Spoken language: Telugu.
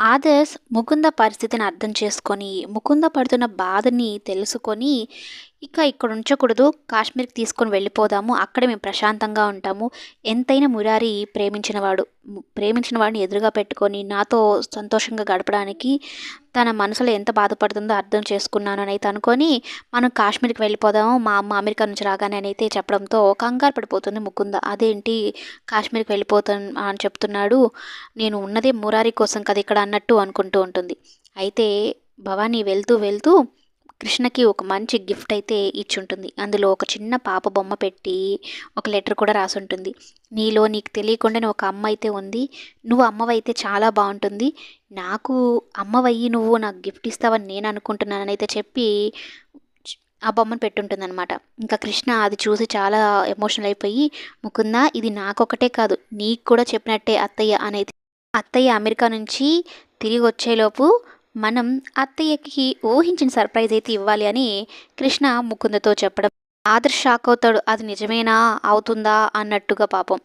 ఆదర్శ్ ముకుంద పరిస్థితిని అర్థం చేసుకొని ముకుంద పడుతున్న బాధని తెలుసుకొని ఇక ఇక్కడ ఉంచకూడదు. కాశ్మీర్కి తీసుకొని వెళ్ళిపోదాము. అక్కడ మేము ప్రశాంతంగా ఉంటాము. ఎంతైనా మురారి ప్రేమించినవాడు ప్రేమించిన వాడిని ఎదురుగా పెట్టుకొని నాతో సంతోషంగా గడపడానికి తన మనసులో ఎంత బాధపడుతుందో అర్థం చేసుకున్నాను అని అయితే అనుకొని మనం కాశ్మీర్కి వెళ్ళిపోదాము. మా అమ్మ అమెరికా నుంచి రాగానే అని అయితే చెప్పడంతో కంగారు పడిపోతుంది ముకుంద. అదేంటి కాశ్మీర్కి వెళ్ళిపోతాను అని చెప్తున్నాడు. నేను ఉన్నదే మురారి కోసం కదా ఇక్కడ అన్నట్టు అనుకుంటూ ఉంటుంది. అయితే భవానీ వెళ్తూ వెళ్తూ కృష్ణకి ఒక మంచి గిఫ్ట్ అయితే ఇచ్చుంటుంది. అందులో ఒక చిన్న పాప బొమ్మ పెట్టి ఒక లెటర్ కూడా రాసి ఉంటుంది నీలో నీకు తెలియకుండానే ఒక అమ్మ అయితే ఉంది. నువ్వు అమ్మవైతే చాలా బాగుంటుంది. నాకు అమ్మవయ్యి నువ్వు నాకు గిఫ్ట్ ఇస్తావని నేను అనుకుంటున్నానని అయితే చెప్పి ఆ బొమ్మను పెట్టుంటుంది అనమాట ఇంకా కృష్ణ అది చూసి చాలా ఎమోషనల్ అయిపోయి ముకుంద ఇది నాకొకటే కాదు. నీకు కూడా చెప్పినట్టే అత్తయ్య అనేది అత్తయ్య అమెరికా నుంచి తిరిగి వచ్చేలోపు మనం అత్తయ్యకి ఊహించిన సర్ప్రైజ్ అయితే ఇవ్వాలి అని కృష్ణ ముకుందతో చెప్పడం. ఆదర్శ్ షాక్ అవుతాడు. అది నిజమేనా? అవుతుందా? అన్నట్టుగా పాపం.